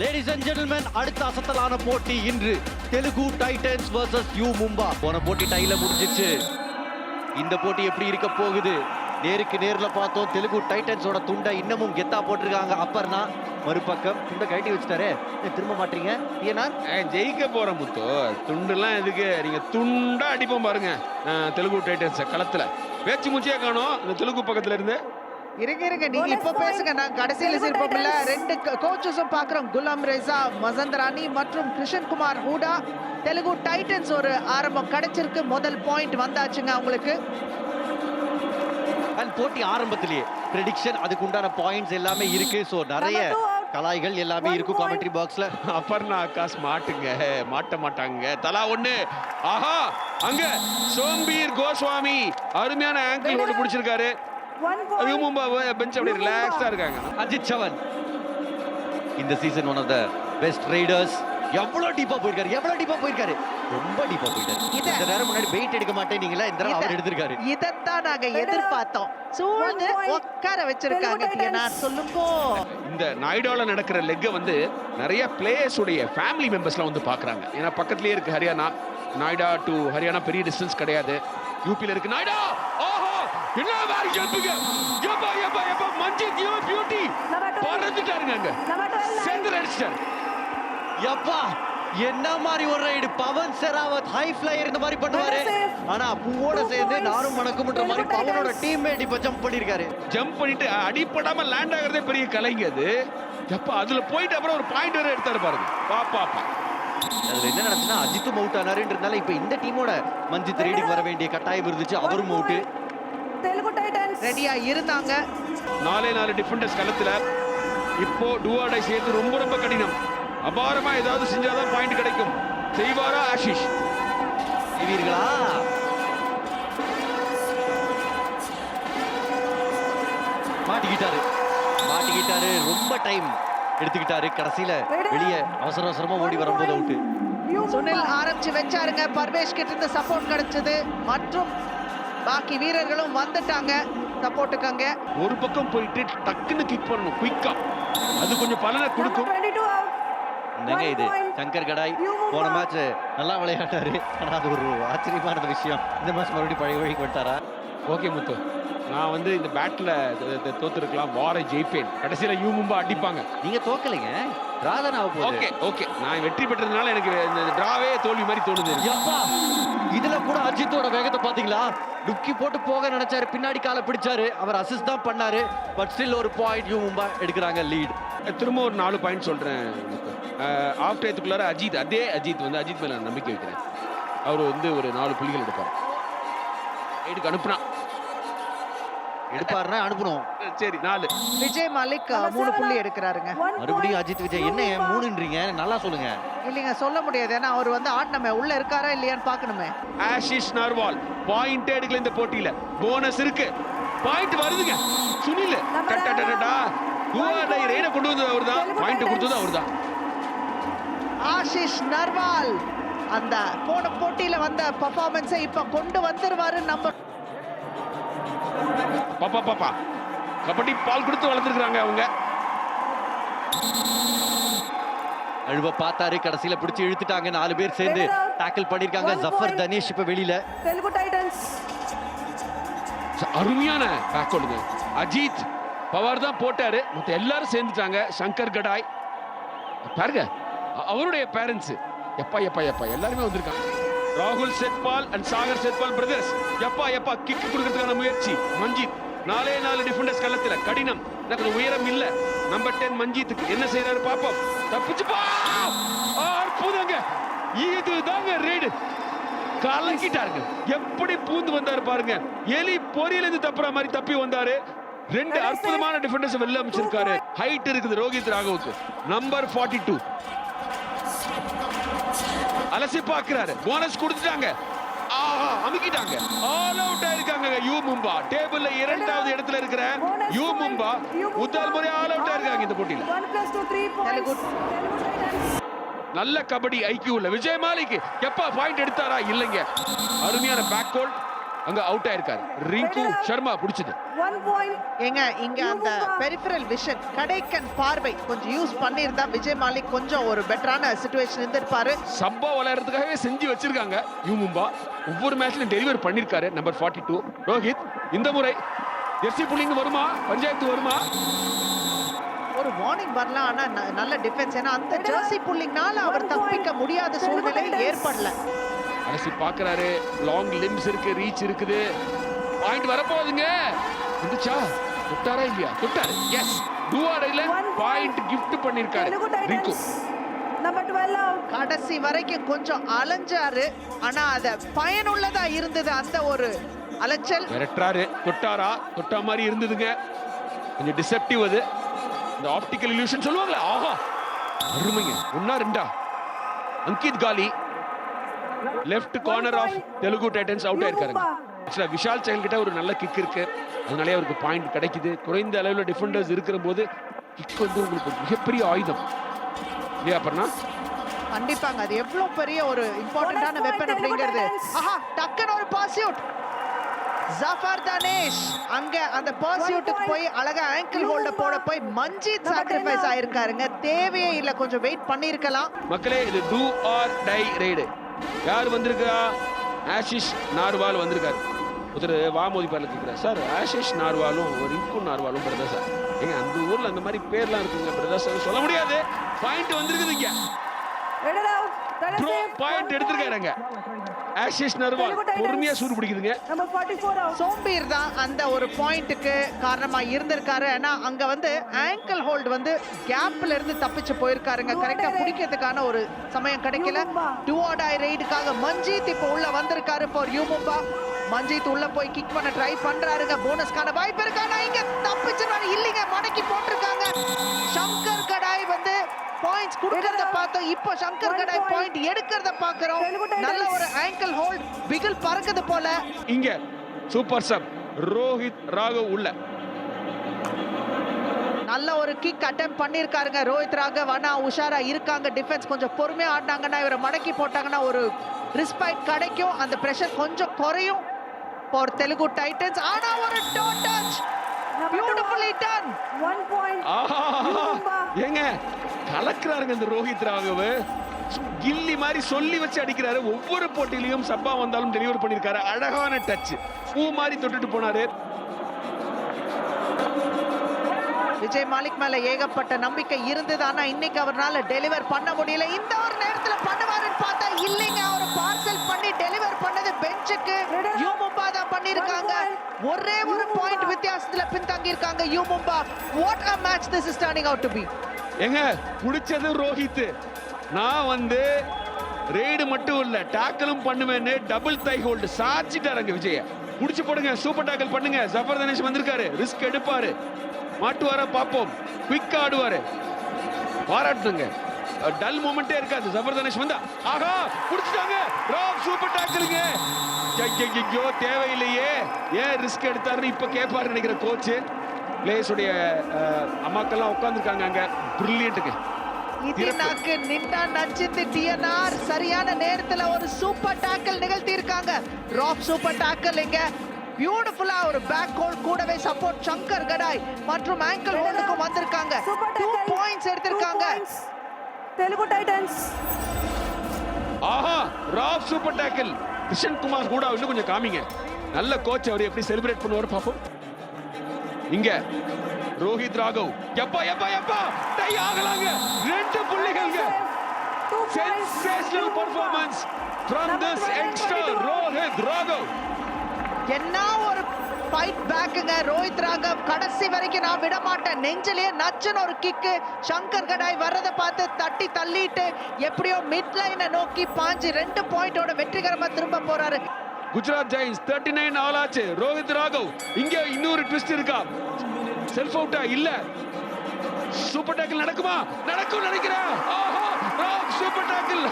Ladies and gentleman அடுத்த அசத்தலான போட்டி இன்று. Telugu titans versus U Mumba போன போட்டி டைல முடிஞ்சிச்சு. இந்த போட்டி எப்படி இருக்க போகுது? நேருக்கு நேரில் பார்த்தோம். தெலுங்கு டைட்டன்ஸோட துண்டை இன்னமும் கெத்தா போட்டிருக்காங்க. அப்பர்னா மறுபக்கம். துண்டை கழட்டி வச்சுட்டாரு. திரும்ப மாட்டீங்க? ஏன்னா ஜெயிக்க போற முத்து துண்டுலாம் எதுக்கு? நீங்க துண்டா அடிப்போம் பாருங்க. தெலுங்கு டைட்டன்ஸ் களத்துல. பேச்சு மூச்சியே காணும். இந்த தெலுங்கு பக்கத்துல இருந்து. இருங்க இருங்க. நீங்க இப்ப பேசுங்க. நான் கடைசியில சிரிப்போம்ல ரெண்டு கோச்சஸும் பாக்குறோம் குலாம் ரேசா மசந்தராணி மற்றும் கிருஷ்ணன் குமார் ஹூடா. தெலுங்கு டைட்டன்ஸ் ஒரு ஆரம்பம் கிடைச்சிருக்கு. முதல் பாயிண்ட் வந்தாச்சுங்க அவங்களுக்கு. அண்ட் போட்டி ஆரம்பத்திலேயே. ப்ரெடிக்ஷன் அதுக்கு உண்டான பாயிண்ட்ஸ் எல்லாமே இருக்கு. ஸோ நிறைய கலாய்கள் எல்லாமே இருக்கும் காமெண்ட்ரி பாக்ஸ்ல அப்பர்ணா ஆகாஷ் மாட்டுங்க. மாட்ட மாட்டாங்க. தலா ஒண்ணு. ஆஹா! அங்க சோம்பீர் கோஸ்வாமி. அருமையான ஆங்கிள் ஒன்று பிடிச்சிருக்காரு. மும்பா பெஞ்ச் அப்படி ரிலாக்ஸா இருக்காங்க. அஜித் சவன். இந்த season one of the best raiders எவ்வளவு டீப்பா போயிருக்காரு எவ்வளவு டீப்பா போயிருக்காரு. ரொம்ப டீப்பா போயிட்டாரு. இந்த நேரம் முன்னாடி வெயிட் எடுக்க மாட்டேனீங்களா இந்த தடவை அவர் எடுத்திருக்காரு. இதத்தான் நாங்க எதிர்பார்த்தோம். சூழ்ந்து உட்கார வச்சிருக்காங்க டிஎனா சொல்லுங்க. இந்த நாய்டால நடக்கிற லெக்கை வந்து நிறைய பிளேயர்ஸ் உடைய ஃபேமிலி மெம்பர்ஸ்லாம் வந்து பார்க்கறாங்க ஏன்னா பக்கத்துலயே இருக்கு ஹரியானா. நாய்டா டு ஹரியானா பெரிய டிஸ்டன்ஸ் கிடையாது. யூபில இருக்கு நாய்டா! ஓஹோ! என்ன மாதிரி ஜம்பிங்க எப்பா எப்பா எப்பா மஞ்சித் யூ பியூட்டி பறந்துட்டாருங்க அங்க. செந்தர் அடிச்சிட்டாரு. எப்பா என்ன மாதிரி ஒரு raid Pawan Sehrawat high flyer இந்த மாதிரி பண்ணுவாரு. ஆனா பூவோட சேர்ந்து நானும் மணக்கும்ன்ற மாதிரி பவனோட டீம்மேட் இப்ப ஜம்ப் பண்ணிருக்காரு. ஜம்ப் பண்ணிட்டு அஹ், அடிபடாம லேண்ட் ஆகுறதே பெரிய கலைங்க அது. எப்பா அதுல போயிட்டு அப்புறம் ஒரு பாயிண்ட் வரை எடுத்தாரு பாருங்க. பாப்பா பா அதுல என்ன நடந்துச்சுன்னா அஜித்தும் அவுட் ஆனாருன்றதுனால இப்ப இந்த டீமோட மஞ்சித் ரீடிங் வர வேண்டிய கட்டாயம் இருந்துச்சு. அவரும் அவுட் தெலுங்கு டைட்டன்ஸ் ரெடியா இருந்தாங்க. நாலே நாலு டிஃபெண்டர்ஸ் களத்துல இப்போ டுவாடை சேர்த்து ரொம்ப ரொம்ப கடினம். அபாரமா ஏதாவது செஞ்சாதான் பாயிண்ட் கிடைக்கும். செய்வாரா ஆஷிஷ்? செய்வீர்களா? மாட்டிக்கிட்டாரு. மாட்டிக்கிட்டாரு. ரொம்ப டைம் எடுத்துக்கிட்டாரு. கடைசியில வெளியே அவசர அவசரமா ஓடி வரும்போது அவுட்டு சுனில் ஆரம்பிச்சு வச்சாருங்க. பர்வேஷ் கிட்ட இருந்து சப்போர்ட் கிடைச்சது. மற்றும் பாக்கி வீரர்களும் வந்துட்டாங்க. சப்போர்ட்டுக்கு அங்க ஒரு பக்கம் போயிட்டு டக்குன்னு கிக் பண்ணணும். குயிக்கா அது கொஞ்சம் பலனை கொடுக்கும். என்னங்க இது? சங்கர் கடாய். போன மேட்ச் நல்லா விளையாட்டாரு ஆனால் அது ஒரு ஆச்சரியமான விஷயம். இந்த மேட்ச் மறுபடியும் பழைய வழி விட்டாரா ஓகே முத்து. நான் வந்து இந்த பேட்டில் தோத்துருக்கலாம். வார ஜெயிப்பேன். கடைசியில் யூ மும்பா அடிப்பாங்க. நீங்கள் தோக்கலைங்க. Radhana okay okay. நான் வெற்றி பெற்றதுனால எனக்கு இந்த ட்ராவே தோல்வி மாதிரி தோணுது கூட அஜித்தோட வேகத்தை பாத்தீங்களா டுக்கி போட்டு போக நினைச்சாரு. பின்னாடி காலை பிடிச்சாரு. அவர் அசிஸ்ட் தான் பண்ணாரு. பட் ஸ்டில் ஒரு பாயிண்ட் யூ மும்பா எடுக்கிறாங்க லீட் திரும்ப ஒரு நாலு பாயிண்ட் சொல்றேன் ஆஃப் டயத்துக்குள்ளார அஜித் அதே அஜித் வந்து அஜித் மேல நான் நம்பிக்கை வைக்கிறேன். அவர் வந்து ஒரு நாலு புள்ளிகள் எடுப்பார். ரைடுக்கு அனுப்புனா. எடுப்பாருன்னா அனுப்பணும். சரி நாலு. விஜய் மலிக் மூணு புள்ளி எடுக்கிறாருங்க. மறுபடியும் அஜித் விஜய் என்ன மூணுன்றீங்க? நல்லா சொல்லுங்க. இல்லைங்க சொல்ல முடியாது. ஏன்னா அவர் வந்து ஆடணுமே உள்ள இருக்காரா இல்லையான்னு பார்க்கணுமே. ஆஷிஷ் நர்வால் பாயிண்ட் எடுக்கல இந்த போட்டியில. போனஸ் இருக்கு. பாயிண்ட் வருதுங்க. சுனில். டட்டா குவாடை ரெய்ட கொண்டு வந்தது அவர்தான். பாயிண்ட் கொடுத்தது அவர்தான். ஆஷிஷ் நர்வால் அந்த போன போட்டியில வந்த பெர்ஃபார்மன்ஸை இப்ப கொண்டு வந்துருவாரு நம்ம பாப்பா பாப்பா கபடி பால் கொடுத்து வளர்த்துருக்குறாங்க அவங்க. அழுவ பார்த்தாரு கடைசியில பிடிச்சி இழுத்துட்டாங்க. நாலு பேர் சேர்ந்து டாக்கிள் பண்ணிருக்காங்க ஜஃபர் தனேஷ் இப்ப வெளியில. அருமையான பேக்கோடுங்க அஜித் பவர் தான் போட்டாரு. மத்த எல்லாரும் சேர்ந்துட்டாங்க. சங்கர் கடாய். பாருங்க அவருடைய பேரண்ட்ஸ் எப்பா எப்பா எப்பா எல்லாருமே வந்திருக்காங்க. ராகுல் செத்பால் அண்ட் சாகர் செத்பால் பிரதர்ஸ் எப்பா எப்பா கிக் கொடுக்கறதுக்கான முயற்சி. மஞ்சித் நாலே நாலு டிஃபெண்டர்ஸ் களத்துல. கடினம். எனக்கு உயரம் இல்ல. நம்பர் டென் மஞ்சித்துக்கு. என்ன செய்யறாரு பாப்போம். தப்பிச்சு பா! அற்புதங்க. இதுதாங்க ரேடு கலக்கிட்டாருங்க எப்படி பூந்து வந்தாரு பாருங்க. எலி பொறியில இருந்து தப்புற மாதிரி தப்பி வந்தாரு. ரெண்டு அற்புதமான டிஃபெண்டர்ஸ் வெளில அமைச்சிருக்காரு ஹைட் இருக்குது ரோஹித் ராகவுக்கு. நம்பர் 42 டூ அலசி பாக்குறாரு போனஸ் கொடுத்துட்டாங்க. ஆஹா அமுக்கிட்டாங்க. ஆல் அவுட் ஆயிருக்காங்க. யூ மும்பா. டேபிள்ல இரண்டாவது இடத்துல இருக்கிற யூ மும்பா முதல் முறை ஆல் அவுட் ஆயிருக்காங்க இந்த போட்டியில. நல்ல கபடி ஐக்கியூ உள்ள விஜய் மாலிக் எப்பா பாயிண்ட் எடுத்தாரா? இல்லைங்க. அருமையான பேக் ஹோல்ட் அங்க அவுட் ஆயிருக்காரு. ரிங்கு சர்மா பிடிச்சது. ஏங்க இங்க அந்த. பெரிஃபரல் விஷன் கடைக்கன் பார்வை கொஞ்சம் யூஸ் பண்ணியிருந்தா விஜய் மாலிக் கொஞ்சம் ஒரு பெட்டரான சுச்சுவேஷன் இருந்திருப்பாரு. சப்பா விளையாடுறதுக்காகவே செஞ்சு வச்சிருக்காங்க. யூமும்பா ஒவ்வொரு மேட்ச்லயும் டெலிவர் பண்ணிருக்காரு நம்பர் 42 டூ ரோஹித் இந்த முறை ஜெர்சி புள்ளிங்க வருமா? பஞ்சாயத்து வருமா? ஒரு வார்னிங் வரலாம் ஆனா நல்ல டிஃபென்ஸ் ஏன்னா அந்த ஜெர்சி புல்லிங்னால அவர் தப்பிக்க முடியாத சூழ்நிலை ஏற்படல. அலசி பாக்குறாரு. லாங் லிம்ஸ் இருக்கு ரீச் இருக்குது. பாயிண்ட் வரப்போகுதுங்க. வந்துச்சா? தொட்டாரா இல்லையா? தொட்டாரு. Yes point. பாயிண்ட் கிஃப்ட் பண்ணிருக்காரு. Telugu Rinku Titans. Number 12 out. கடைசி வரைக்கும் கொஞ்சம் அலைஞ்சாரு. ஆனா அத பயனுள்ளதா இருந்தது அந்த ஒரு அலைச்சல். விரட்டுறாரு. தொட்டாரா? தொட்டா மாதிரி இருந்ததுங்க. கொஞ்சம் டிசெப்டிவ் அது. இந்த ஆப்டிக்கல் இல்யூஷன் சொல்லுவாங்களே? ஆஹா. அருமைங்க. ஒன்னா ரெண்டா? அங்கித் காலி. Left corner of Telugu titans out ஆயிருக்காருங்க. ஆக்சுவலா விஷால் சஹல் கிட்ட ஒரு நல்ல கிக் இருக்கு. அதனாலே அவருக்கு பாயிண்ட் கிடைக்குது. குறைந்த அளவில் டிஃபெண்டர்ஸ் இருக்கிற போது கிக் வந்து உங்களுக்கு மிகப்பெரிய ஆயுதம். இல்லையா அப்புறம்னா கண்டிப்பாங்க. அது எவ்வளவு பெரிய ஒரு இம்பார்ட்டன்டான வெப்பன் அப்படிங்கிறது. ஆஹா டக்குன்னு ஒரு பாசியூட் ஜஃபர் தனேஷ் அங்க அந்த பாசியூட்டுக்கு point. போய் அழகா ஆங்கிள் ஹோல்ட போட போய் மஞ்சித் சாக்ரிஃபைஸ் 10 ஆயிருக்காருங்க. தேவையே இல்ல. கொஞ்சம் வெயிட் பண்ணிருக்கலாம் மக்களே இது டூ ஆர் டை ரைடு யார் வந்திருக்கா ஆஷிஷ் நார்வால் வந்திருக்காரு. ஒருத்தர் வாமோதி பேர்ல கேட்கிறார் சார் ஆஷிஷ் நார்வாலும் ஒரு ரிங்கு நார்வாலும் பிரதர் சார் ஏங்க அந்த ஊர்ல அந்த மாதிரி பேர்லாம் இருக்குங்க பிரதர் சார் சொல்ல முடியாது. பாயிண்ட் வந்திருக்குது இங்க Headed out. That is bro it. Point எடுத்திருக்காருங்க. Ashish Narwal. பொறுமையா சூடு பிடிக்குதுங்க. Number 44 out. சோம்பீர் தான் அந்த ஒரு பாயிண்ட்டுக்கு காரணமா இருந்திருக்காரு. ஏன்னா அங்க வந்து ஆங்கிள் ஹோல்ட் வந்து கேப்ல இருந்து தப்பிச்சு போயிருக்காருங்க. கரெக்டா பிடிக்கிறதுக்கான ஒரு சமயம் கிடைக்கல. டூ ஆடாய் ரைடுக்காக மஞ்சித் இப்போ உள்ள வந்திருக்காரு ஃபார் யூமும்பா மஞ்சித் உள்ள போய் கிக் பண்ண ட்ரை பண்றாருங்க. போனஸ்க்கான வாய்ப்பு இருக்கு. ஆனா இங்க தப்பிச்சுனாரு இல்லைங்க. மடக்கி போட்டிருக்காங்க. சங்கர் பாயிண்ட்ஸ் கொடுக்கறத பார்த்தோம். இப்போ சங்கர் கடாய் point. பாயிண்ட் எடுக்கிறத பாக்குறோம். நல்ல ஒரு ஆங்கிள் ஹோல்ட் பிகில் பறக்குது போல. இங்க சூப்பர் சப். ரோஹித் ராகவ் உள்ள. நல்ல ஒரு கிக் அட்டம் பண்ணிருக்காருங்க ரோஹித் ராகவ் ஆனா உஷாரா இருக்காங்க. டிஃபென்ஸ் கொஞ்சம் பொறுமையா ஆடினாங்கன்னா இவரை மடக்கி போட்டாங்கன்னா ஒரு ரிஸ்பைட் கிடைக்கும். அந்த பிரஷர் கொஞ்சம் குறையும். ஃபார் தெலுங்கு டைட்டன்ஸ் ஆனா ஒரு toe touch beautifully. Ton One. point. ஆஹா. யூமும்பா. ஏங்க கலக்குறாருங்க இந்த ரோஹித் ராகவ். கில்லி மாதிரி சொல்லி வச்சு அடிக்கிறாரு. ஒவ்வொரு போட்டியிலையும் சப்பா வந்தாலும் டெலிவர் பண்ணிருக்காரு அழகான டச் பூ மாதிரி தொட்டுட்டு போனாரு. விஜய் மாலிக் மேல ஏகப்பட்ட நம்பிக்கை இருந்தது. ஆனா இன்னைக்கு அவர்னால டெலிவர் பண்ண முடியல. இந்த ஒரு நேரத்துல பண்ணுவாருன்னு பார்த்தா இல்லைங்க. அவர் பார்சல் பண்ணி டெலிவர் பண்ணது பெஞ்சுக்கு யூமும்பா தான் பண்ணிருக்காங்க. ஒரே ஒரு பாயிண்ட் வித்தியாசத்துல பின்தங்கி இருக்காங்க யூமும்பா what a match this is turning out to B ஏங்க பிடிச்சது ரோஹித் நான் வந்து ரெய்டு மட்டும் இல்ல டாக்கிளும் பண்ணுவேன்னு டபுள் தை ஹோல்டு சாச்சிட்டாருங்க விஜய. முடிச்சு போடுங்க சூப்பர் டாக்கல் பண்ணுங்க. ஜபர் தனேஷ் வந்திருக்காரு. ரிஸ்க் எடுப்பாரு. மாட்டுவாரா பார்ப்போம். குயிக்கா ஆடுவாரு. பாராட்டுங்க. டல் மூமெண்டே இருக்காது. ஜபர் தனேஷ் வந்தா. ஆஹா புடிச்சிட்டாங்க ராக் சூப்பர் டாக்கலுங்க ஐயோ தேவையில்லையே. ஏன் ரிஸ்க் எடுத்தாருன்னு இப்ப கேட்பாரு நினைக்கிற கோச்சு பிளேயர்ஸுடைய அம்மாக்கள்லாம் அம்மாக்கெல்லாம் உட்காந்துருக்காங்க அங்க பிரில்லியன்ட்டுக்கு இதினாக்கு நின்னா நச்சிந்து டிஎன்ஆர். சரியான நேரத்துல ஒரு சூப்பர் டாக்கல் நிகழ்த்தி இருக்காங்க ராப் சூப்பர் டாக்கல் இங்க. பியூட்டிஃபுல்லா ஒரு பேக் ஹோல் கூடவே சப்போர்ட் சங்கர் கடாய் மற்றும் ஆங்கிள் ஹோல்டுக்கும் வந்திருக்காங்க. டூ. பாயிண்ட்ஸ் எடுத்திருக்காங்க. Telugu Titans. ஆஹா rap super tackle. Krishan Kumar கூட இன்னும் கொஞ்சம் காமிங்க. நல்ல கோச் அவர் எப்படி செலிப்ரேட் பண்ணுவார் பாப்போம் இங்க. ரோஹித் ராகவ். எப்பா எப்பா எப்பா? டை ஆகலாங்க. ரெண்டு புள்ளிகள்ங்க. Sensational. Performance from this youngster Rohit Raghav என்ன ஒரு ஃபைட் பேக்குங்க ரோஹித் ராகவ் கடைசி வரைக்கும் நான் விட மாட்டேன் நெஞ்சிலேயே நச்சுன்னு ஒரு கிக்கு சங்கர் கடாய் வர்றதை பார்த்து தட்டி தள்ளிட்டு எப்படியோ மிட் லைனை நோக்கி பாஞ்சு ரெண்டு பாயிண்டோட வெற்றிகரமா திரும்ப போறாரு. குஜராத் ஜெயின்ஸ் 39 நைன் ஆல் ஆச்சு ரோஹித் ராகவ். இங்க இன்னொரு ட்விஸ்ட் இருக்கா? செல்ஃப் அவுட்டா இல்ல. சூப்பர் டேக்கிள் நடக்குமா? நடக்கும் நினைக்கிறேன். சூப்பர் டேக்கிள்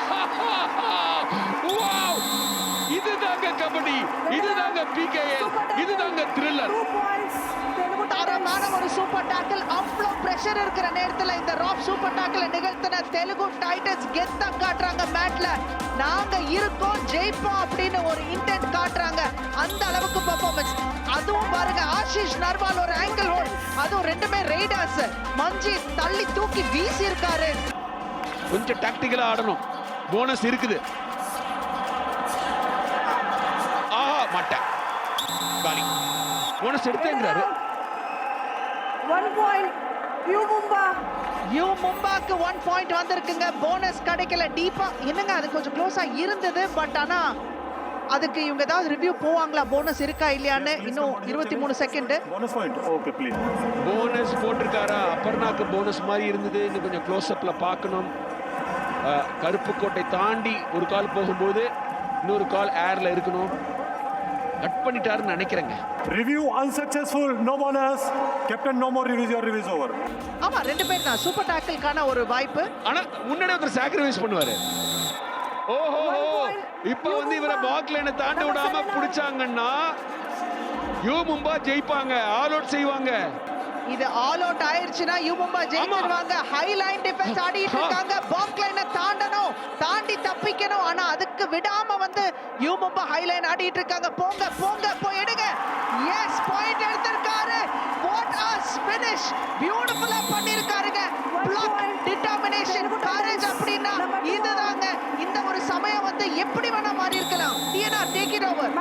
இதுதாங்க கபடி. இதுதாங்க tackle. இதுதாங்க த்ரில்லர் சூப்பர் டாக்கிள் அவ்வளோ ப்ரெஷர் இருக்கிற நேரத்தில் இந்த ராப் சூப்பர் டாக்கில் நிகழ்த்தின தெலுங்கு டைட்டன்ஸ் கெத்தா காட்டுறாங்க மேட்ல. நாங்க இருக்கோம் ஜெயிப்போம் அப்படின்னு ஒரு இன்டென்ட் காட்டுறாங்க. அந்த அளவுக்கு பர்ஃபார்மன்ஸ் அதுவும் பாருங்க ஆஷிஷ் நர்வால் ஒரு ஆங்கிள் ஹோல் அதுவும் ரெண்டுமே ரைடர்ஸ் மஞ்சி தள்ளி தூக்கி வீசி இருக்காரு கொஞ்சம் டாக்டிக்கலா ஆடணும். போனஸ் இருக்குது. ஆஹா மாட்டேன் போனஸ் எடுத்தேங்கிறாரு. One point. You Mumba. U மும்பாக்கு one point வந்திருக்குங்க. போனஸ் கிடைக்கல. டீப்பா என்னங்க அது? கொஞ்சம் க்ளோஸா இருந்தது பட் ஆனா அதுக்கு இவங்க ஏதாவது ரிவ்யூ போவாங்களா? போனஸ் இருக்கா இல்லையான்னு இன்னும் இருபத்தி மூணு second Bonus point. Okay, please. Bonus போட்டிருக்காரா? அப்பர்னாக்கு போனஸ் மாதிரி இருந்தது. இன்னும் கொஞ்சம் க்ளோஸ் அப்ல பார்க்கணும். கருப்பு கோட்டை தாண்டி ஒரு கால் போகும்போது இன்னொரு கால் ஏர்ல இருக்கணும். கட் பண்ணிட்டாருன்னு நினைக்கிறேங்க Review unsuccessful. No bonus. Captain, no more reviews. Your review is over. ஆமா ரெண்டு பேர் தான் சூப்பர் டாக்கிள்கான ஒரு வாய்ப்பு ஆனா முன்னாடி ஒருத்தர் சாக்ரிஃபைஸ் பண்ணுவாரு ஓஹோ. இப்ப வந்து இவரை பாக் லைனை தாண்டி விடாம. பிடிச்சாங்கன்னா யூ மும்பா ஜெயிப்பாங்க ஆல் அவுட் செய்வாங்க இது ஆல் அவுட் ஆயிருச்சுன்னா யூ மும்பா ஜெயிச்சிருவாங்க. ஹை லைன் டிஃபென்ஸ் ஆடிட்டு இருக்காங்க. பாக் லைனை தாண்டணும். தாண்டி தப்பிக்கணும். ஆனா அதுக்கு விடாம வந்து யூ மும்பா ஹை லைன் ஆடிட்டு இருக்காங்க. போங்க போங்க போய் எடுங்க. எஸ் பாயிண்ட் எடுத்திருக்காரு. வாட் அ ஃபினிஷ் பியூட்டிஃபுல்லா பண்ணிருக்காருங்க. பிளாக். Determination courage. அப்படின்னா. இதுதாங்க. இந்த ஒரு சமயம் வந்து எப்படி வேணா மாறி இருக்கலாம். டிஎனா டேக் இட் ஓவர்.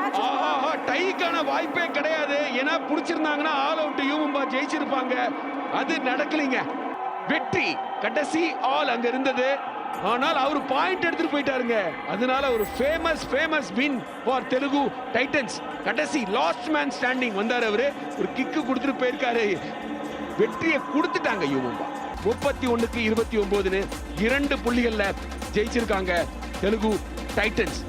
டைக்கான வாய்ப்பே கிடையாது. ஏன்னா பிடிச்சிருந்தாங்கன்னா ஆல் அவுட் யூமும்பா ஜெயிச்சிருப்பாங்க. அது நடக்கலைங்க. வெற்றி கடைசி ஆல் அங்க இருந்தது. ஆனால் அவர் பாயிண்ட் எடுத்துட்டு போயிட்டாருங்க. அதனால ஒரு famous famous win for Telugu Titans கடைசி லாஸ்ட் மேன் ஸ்டாண்டிங் வந்தார் அவரு. ஒரு கிக்கு கொடுத்துட்டு போயிருக்காரு. வெற்றியை கொடுத்துட்டாங்க யூமும்பா. முப்பத்தி ஒன்னுக்கு இருபத்தி ஒன்பதுன்னு இரண்டு புள்ளிகள்ல ஜெயிச்சிருக்காங்க தெலுங்கு டைட்டன்ஸ்